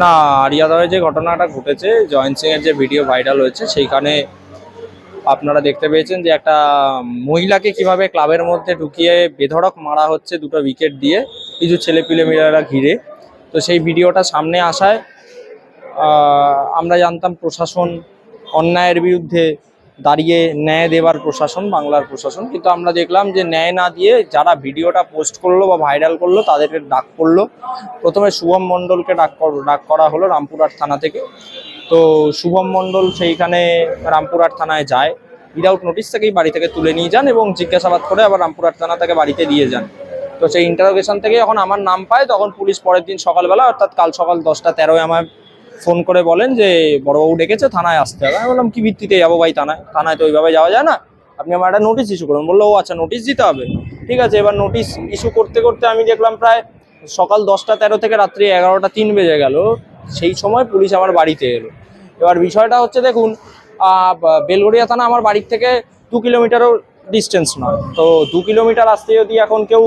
না আরিয়াদয়ে যে ঘটনাটা ঘটেছে, জয়ন্ত সিং এর যে ভিডিও ভাইরাল হয়েছে, সেইখানে আপনারা দেখতে পেয়েছেন যে একটা মহিলাকে কীভাবে ক্লাবের মধ্যে ঢুকিয়ে বেধড়ক মারা হচ্ছে দুটো উইকেট দিয়ে কিছু ছেলেপিলে মেয়েরা ঘিরে। তো সেই ভিডিওটা সামনে আসায় আমরা জানতাম প্রশাসন অন্যায়ের বিরুদ্ধে দাঁড়িয়ে ন্যায় দেবার প্রশাসন, বাংলার প্রশাসন। কিন্তু আমরা দেখলাম যে ন্যায় না দিয়ে যারা ভিডিওটা পোস্ট করল বা ভাইরাল করল, তাদেরকে ডাক করল প্রথমে শুভম মণ্ডলকে ডাক ডাক করা হলো রামপুরহাট থানা থেকে। তো শুভম মণ্ডল সেইখানে রামপুরহাট থানায় যায়। উইদাউট নোটিস থেকেই বাড়ি থেকে তুলে নিয়ে যান এবং জিজ্ঞাসাবাদ করে আবার রামপুরহাট থানা থেকে বাড়িতে দিয়ে যান। তো সেই ইন্টারোগেশন থেকে যখন আমার নাম পায়, তখন পুলিশ পরের দিন সকালবেলা, অর্থাৎ কাল সকাল দশটা তেরোয় আমায় ফোন করে বলেন যে, বড়বাবু ডেকেছে, থানায় আসতে হবে। আমি বললাম, কি ভিত্তিতে যাব ভাই থানায়? থানায় তো ওইভাবে যাওয়া যায় না। আপনি আমার একটা নোটিশ ইস্যু করুন। বলল, ও আচ্ছা নোটিশ দিতে হবে। ঠিক আছে, এবার নোটিশ ইস্যু করতে করতে আমি দেখলাম প্রায় সকাল দশটা তেরো থেকে রাত্রি এগারোটা তিন বেজে গেল। সেই সময় পুলিশ আমার বাড়িতে এলো। এবার বিষয়টা হচ্ছে, দেখুন বেলগড়িয়া থানা আমার বাড়ির থেকে দু কিলোমিটারও ডিস্টেন্স নয়। তো দু কিলোমিটার আসতে যদি এখন কেউ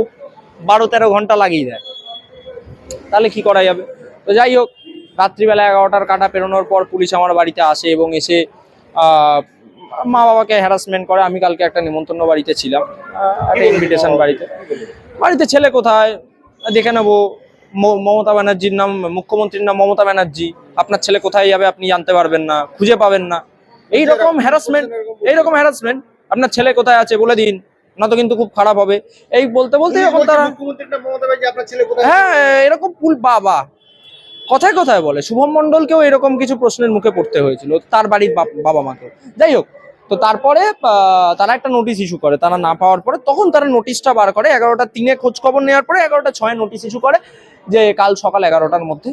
বারো তেরো ঘণ্টা লাগিয়ে দেয়, তাহলে কি করা যাবে? তো যাই হোক রাত্রিবেলা এগারোটার কাটা পেরোনোর পর পুলিশ আমার বাড়িতে আসে এবং এসে আহ, মা বাবাকে হ্যারাসমেন্ট করে। আমি কালকে একটা নিমন্ত্রণ বাড়িতে ছিলাম একটা ইনভিটেশন বাড়িতে। বাড়িতে ছেলে কোথায়? দেখে নেব। মমতা ব্যানার্জির নাম মুখ্যমন্ত্রীর নাম মমতা ব্যানার্জি। আপনার ছেলে কোথায় যাবে আপনি জানতে পারবেন না খুঁজে পাবেন না। এই রকম হ্যারাসমেন্ট এইরকম হ্যারাসমেন্ট আপনার ছেলে কোথায় আছে বলে দিন না তো কিন্তু খুব খারাপ হবে। এই বলতে বলতে এখন তারা হ্যাঁ এরকম পুল বাবা। কথায় কথায় বলে। শুভম মন্ডলকেও এরকম কিছু প্রশ্নের মুখে পড়তে হয়েছিল, তার বাড়ির বাবা মাকে যাই হোক, তো তারপরে তারা একটা নোটিশ ইস্যু করে। তারা না পাওয়ার পরে তখন তারা নোটিশটা বার করে। এগারোটা তিনে খোঁজ খবর নেওয়ার পরে এগারোটা ছয় নোটিশ ইস্যু করে যে কাল সকাল এগারোটার মধ্যে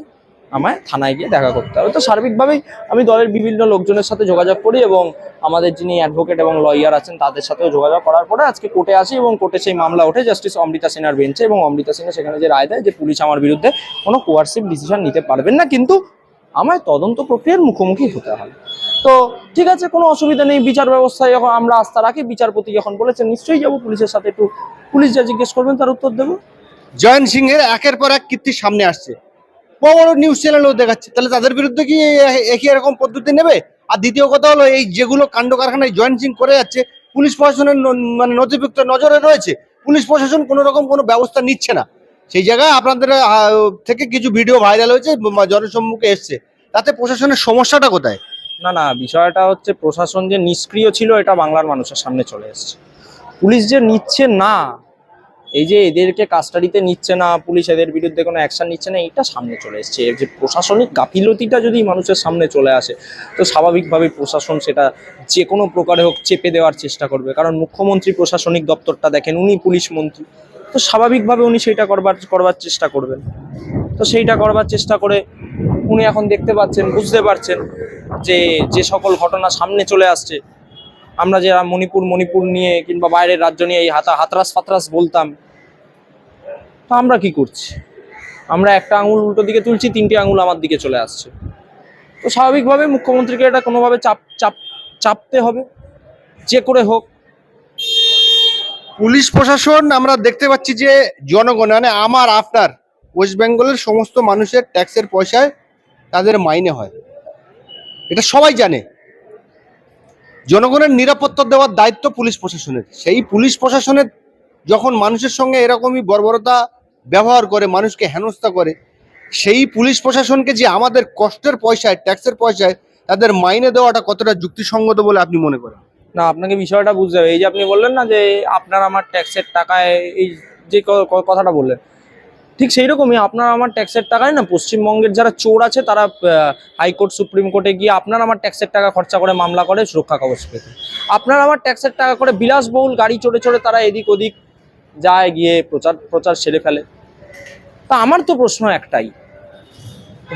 আমায় থানায় গিয়ে দেখা করতে হবে। তো সার্বিকভাবেই আমি দলের বিভিন্ন লোকজনের সাথে যোগাযোগ করি এবং আমাদের যিনি অ্যাডভোকেট এবং লয়ার আছেন, তাদের সাথেও যোগাযোগ করার পরে আজকে কোর্টে আসি এবং কোর্টে সেই মামলা ওঠে জাস্টিস অমৃতা সিনহার বেঞ্চে এবং অমৃতা সিনহা সেখানে যে রায় দেয় যে পুলিশ আমার বিরুদ্ধে কোনো কোয়ার্সিভ ডিসিশন নিতে পারবেন না, কিন্তু আমায় তদন্ত প্রক্রিয়ার মুখোমুখি হতে হবে। তো ঠিক আছে, কোনো অসুবিধা নেই, বিচার ব্যবস্থায় যখন আমরা আস্থা রাখি, বিচারপতি যখন বলেছেন, নিশ্চয়ই যাব পুলিশের সাথে, একটু পুলিশ যা জিজ্ঞেস করবেন তার উত্তর দেবো। জয়ন্ত সিংহের একের পর এক কীর্তি সামনে আসছে। বড় বড় নিউজ চ্যানেলও দেখাচ্ছে। তাহলে তাদের বিরুদ্ধে কি একই এরকম পদ্ধতি নেবে? আর দ্বিতীয় কথা হলো, এই যেগুলো কাণ্ড কারখানায় জয়েন্ট সিং করে যাচ্ছে, পুলিশ প্রশাসনের মানে নথিভুক্ত নজরে রয়েছে, পুলিশ প্রশাসন কোনো রকম কোনো ব্যবস্থা নিচ্ছে না। সেই জায়গায় আপনাদের থেকে কিছু ভিডিও ভাইরাল হয়েছে জনসম্মুখে এসছে। তাতে প্রশাসনের সমস্যাটা কোথায়? না না, বিষয়টা হচ্ছে প্রশাসন যে নিষ্ক্রিয় ছিল, এটা বাংলার মানুষের সামনে চলে এসেছে। পুলিশ যে নিচ্ছে না এই যে এদেরকে কাস্টাডিতে নিচ্ছে না, পুলিশ এদের বিরুদ্ধে কোনো অ্যাকশন নিচ্ছে না এটা সামনে চলে এসছে। এর যে প্রশাসনিক গাফিলতিটা যদি মানুষের সামনে চলে আসে, তো স্বাভাবিকভাবেই প্রশাসন সেটা যে কোনো প্রকারে হোক চেপে দেওয়ার চেষ্টা করবে। কারণ মুখ্যমন্ত্রী প্রশাসনিক দপ্তরটা দেখেন, উনি পুলিশ মন্ত্রী। তো স্বাভাবিকভাবে উনি সেইটা করবার করবার চেষ্টা করবেন। তো সেইটা করবার চেষ্টা করে উনি এখন দেখতে পাচ্ছেন, বুঝতে পারছেন যে যে সকল ঘটনা সামনে চলে আসছে আমরা যারা মণিপুর মণিপুর নিয়ে কিংবা বাইরের রাজ্য নিয়ে এই হাতা, হাতরাস ফাতরাস বলতাম, তো আমরা কি করছি? আমরা একটা আঙুল উল্টো দিকে তুলছি, তিনটে আঙুল আমার দিকে চলে আসছে। তো স্বাভাবিকভাবে মুখ্যমন্ত্রীকে এটা কোনোভাবে চাপ চাপ, চাপতে হবে, যে করে হোক। পুলিশ প্রশাসন, আমরা দেখতে পাচ্ছি যে জনগণ মানে আমার আপনার ওয়েস্ট বেঙ্গলের সমস্ত মানুষের ট্যাক্সের পয়সায় তাদের মাইনে হয়। এটা সবাই জানে। জনগণের নিরাপত্তা দেওয়ার দায়িত্ব পুলিশ প্রশাসনের। সেই পুলিশ প্রশাসনের যখন মানুষের সঙ্গে এরকমই বর্বরতা ব্যবহার করে, মানুষকে হেনস্থা করে, সেই পুলিশ প্রশাসনকে যে আমাদের কষ্টের পয়সায়, ট্যাক্সের পয়সায় তাদের মাইনে দেওয়াটা কতটা যুক্তিসঙ্গত বলে আপনি মনে করেন? না, আপনাকে বিষয়টা বুঝতে হবে। এই যে আপনি বললেন না যে আপনার আমার ট্যাক্সের টাকায় এই যে কথাটা বললেন ঠিক সেই রকমই আপনার আমার ট্যাক্সের টাকায় না পশ্চিমবঙ্গের যারা চোর আছে, তারা হাইকোর্ট সুপ্রিম কোর্টে গিয়ে আপনার আমার ট্যাক্সের টাকা খরচা করে মামলা করে সুরক্ষা কবচ পেতে। আপনার আমার ট্যাক্সের টাকা করে বিলাসবহুল গাড়ি চড়ে চড়ে তারা এদিক ওদিক যায় গিয়ে প্রচার প্রচার সেরে ফেলে। তা আমার তো প্রশ্ন একটাই,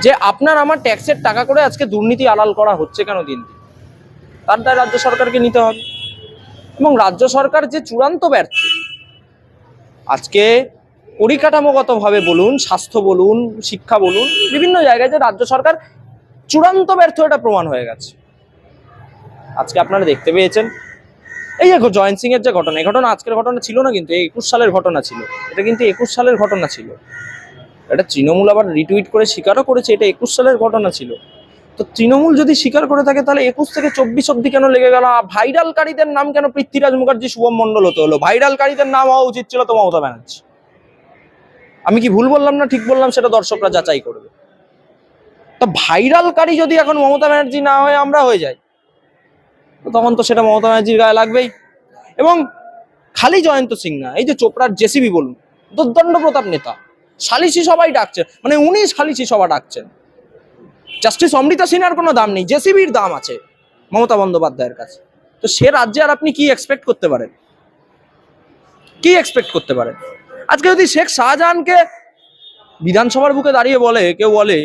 যে আপনার আমার ট্যাক্সের টাকা করে আজকে দুর্নীতি আড়াল করা হচ্ছে কেন দিন দিন? তার দায় রাজ্য সরকারকে নিতে হবে। এবং রাজ্য সরকার যে চূড়ান্ত ব্যর্থ, আজকে পরিকাঠামোগতভাবে বলুন, স্বাস্থ্য বলুন, শিক্ষা বলুন, বিভিন্ন জায়গায় যে রাজ্য সরকার চূড়ান্ত ব্যর্থ এটা প্রমাণ হয়ে গেছে। আজকে আপনারা দেখতে পেয়েছেন, এই যে জয়ন্ত সিং এর যে ঘটনা, এই ঘটনা আজকের ঘটনা ছিল না কিন্তু একুশ সালের ঘটনা ছিল। এটা কিন্তু একুশ সালের ঘটনা ছিল। এটা তৃণমূল আবার রিটুইট করে স্বীকারও করেছে, এটা একুশ সালের ঘটনা ছিল। তো তৃণমূল যদি স্বীকার করে থাকে, তাহলে একুশ থেকে চব্বিশ অব্দি কেন লেগে গেল? ভাইরালকারীদের নাম কেন পৃথ্বীরাজ মুখার্জি, শুভম মন্ডল হতে হলো? ভাইরালকারীদের নাম হওয়া উচিত ছিল তো মমতা ব্যানার্জি। আমি কি ভুল বললাম না ঠিক বললাম? সেটা দর্শকরা যাচাই করবে। তো ভাইরালকারী যদি এখন মমতা ব্যানার্জি না হয়ে, আমরা হয়ে যাই। তো তখন তো সেটা মমতা ব্যানার্জির গায়ে লাগবেই। এবং খালি জয়ন্ত সিং না, এই যে চোপড়ার জেসিবি বলুন, দুর্দণ্ড প্রতাপ নেতা, সালিসি সবাই ডাকছে মানে উনি সালিসি সভা ডাকছেন। জাস্টিস অমৃতা সিনহার কোনো দাম নেই, জেসিবির দাম আছে মমতা বন্দ্যোপাধ্যায়ের কাছে। তো সে রাজ্যে আর আপনি কি এক্সপেক্ট করতে পারেন? কি এক্সপেক্ট করতে পারেন? আজকে যদি শেখ শাহজাহানকে বিধানসভার বুকে দাঁড়িয়ে বলে, কেউ বলে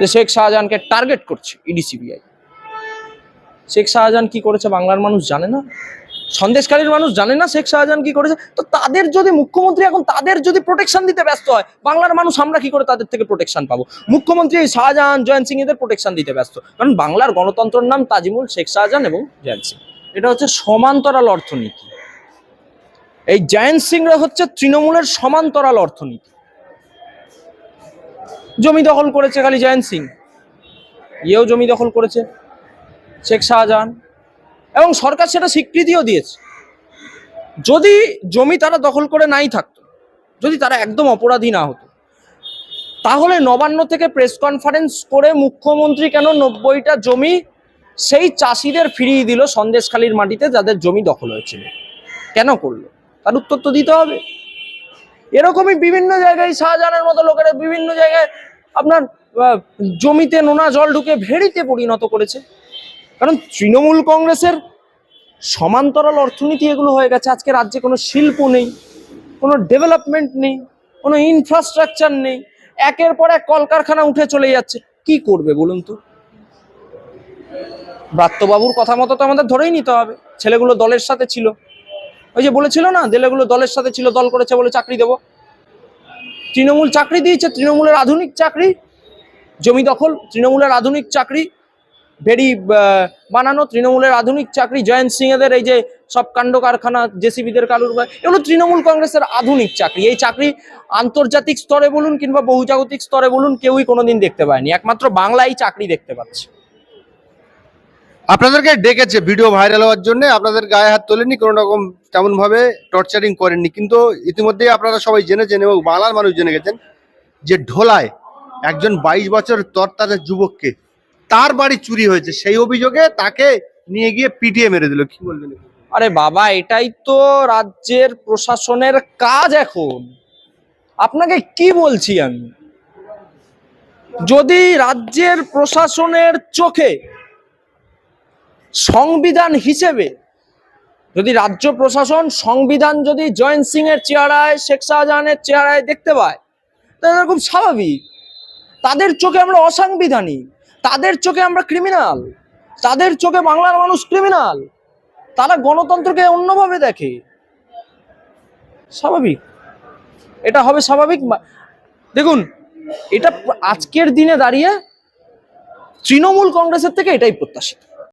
যে শেখ শাহজাহানকে টার্গেট করছে ইডি, সিবিআই। শেখ শাহজাহান কি করেছে বাংলার মানুষ জানে না? সন্দেশকারীর মানুষ জানে না শেখ শাহজাহান কি করেছে? তো তাদের যদি, মুখ্যমন্ত্রী এখন তাদের যদি প্রোটেকশন দিতে ব্যস্ত হয়, বাংলার মানুষ আমরা কি করে তাদের থেকে প্রোটেকশন পাবো? মুখ্যমন্ত্রী এই শাহজাহান, জয়ন্ত সিং এদের প্রোটেকশন দিতে ব্যস্ত। কারণ বাংলার গণতন্ত্রের নাম তাজিমুল শেখ শাহজাহান এবং জয়ন্ত সিং। এটা হচ্ছে সমান্তরাল অর্থনীতি। এই জয়ন্ত সিংরা হচ্ছে তৃণমূলের সমান্তরাল অর্থনীতি। জমি দখল করেছে খালি জয়ন্ত সিং। ইয়েও জমি দখল করেছে, শেখ শাহজাহান। এবং সরকার সেটা স্বীকৃতিও দিয়েছে। যদি জমি তারা দখল করে নাই থাকতো, যদি তারা একদম অপরাধী না হতো, তাহলে নবান্ন থেকে প্রেস কনফারেন্স করে মুখ্যমন্ত্রী কেন নব্বইটা জমি সেই চাষিদের ফিরিয়ে দিল সন্দেশখালীর মাটিতে যাদের জমি দখল হয়েছিল? কেন করল? তার উত্তর তো দিতে হবে। এরকমই বিভিন্ন জায়গায় শাহজাহানের মতো লোকেরা বিভিন্ন জায়গায় আপনার জমিতে নোনা জল ঢুকে ভেড়িতে পরিণত করেছে। কারণ তৃণমূল কংগ্রেসের সমান্তরাল অর্থনীতি এগুলো হয়ে গেছে। আজকে রাজ্যে কোনো শিল্প নেই, কোনো ডেভেলপমেন্ট নেই, কোনো ইনফ্রাস্ট্রাকচার নেই। একের পর এক কলকারখানা উঠে চলে যাচ্ছে। কি করবে বলুন তো? ব্রাত্যবাবুর কথা মতো তো আমাদের ধরেই নিতে হবে। ছেলেগুলো দলের সাথে ছিল। ওই যে বলেছিল না ছেলেগুলো দলের সাথে ছিল, দল করেছে বলে চাকরি দেবো। তৃণমূল চাকরি দিয়েছে, তৃণমূলের আধুনিক চাকরি, জমি দখল, তৃণমূলের আধুনিক চাকরি ভেরি বানানো, তৃণমূলের আধুনিক চাকরি, জয়ন্ত সিং এদের এই যে সব কাণ্ড কারখানা, জেসিবিদের কালুর এগুলো তৃণমূল কংগ্রেসের আধুনিক চাকরি। এই চাকরি আন্তর্জাতিক স্তরে বলুন কিংবা বহুজাগতিক স্তরে বলুন, কেউই কোনোদিন দেখতে পায়নি। একমাত্র বাংলায় চাকরি দেখতে পাচ্ছে। আপনাদেরকে ডেকেছে ভিডিও ভাইরাল হওয়ার জন্য। আপনাদের গায়ে হাত তোলেনি, কোনো রকম তেমন ভাবে টর্চারিং করেননি। কিন্তু ইতিমধ্যেই আপনারা সবাই জেনেছেন এবং বাংলার মানুষ জেনে গেছেন যে ঢোলায় একজন বাইশ বছর তরতাজা যুবককে তার বাড়ি চুরি হয়েছে। সেই অভিযোগে তাকে নিয়ে গিয়ে পিটিয়ে মেরে দিল। কি বলবেন আরে বাবা, এটাই তো রাজ্যের প্রশাসনের কাজ এখন। আপনাকে কি বলছি আমি? যদি রাজ্যের প্রশাসনের চোখে সংবিধান হিসেবে যদি রাজ্য প্রশাসন সংবিধান যদি জয়ন্ত সিং এর চেহারায়, শেখ শাহজাহানের চেহারায় দেখতে পায়, তাহলে খুব স্বাভাবিক। তাদের চোখে আমরা অসাংবিধানিক, তাদের চোখে আমরা ক্রিমিনাল তাদের চোখে বাংলার মানুষ ক্রিমিনাল তারা গণতন্ত্রকে অন্যভাবে দেখে। স্বাভাবিক। এটা হবে স্বাভাবিক দেখুন, এটা আজকের দিনে দাঁড়িয়ে তৃণমূল কংগ্রেসের থেকে এটাই প্রত্যাশিত।